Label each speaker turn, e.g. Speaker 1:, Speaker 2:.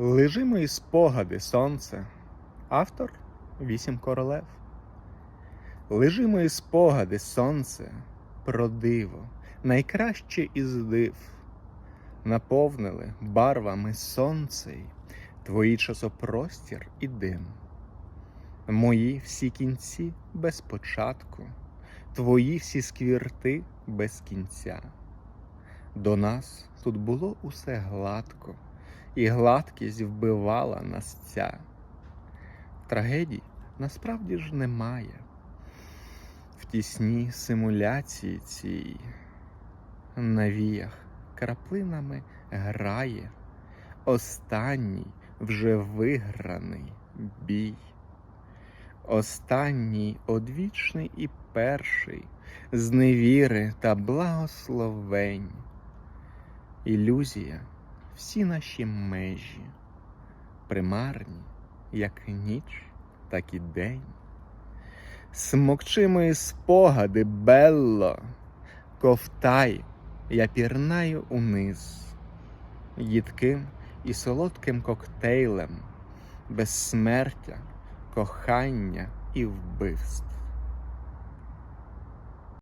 Speaker 1: Лежи мої спогади, сонце, автор вісім королев. Лежи мої спогади, сонце, про диво, найкраще із див, наповнили барвами сонцей твої часопростір і дим. Мої всі кінці без початку, твої всі сквірти без кінця. До нас тут було усе гладко, і гладкість вбивала нас ця. Трагедій насправді ж немає. В тісній симуляції цій на віях краплинами грає останній вже виграний бій. Останній одвічний і перший з невіри та благословень. Ілюзія всі наші межі, примарні, як ніч, так і день. Смокчи мої спогади, Белло, ковтай, я пірнаю униз, їдким і солодким коктейлем, безсмертя, кохання і вбивств.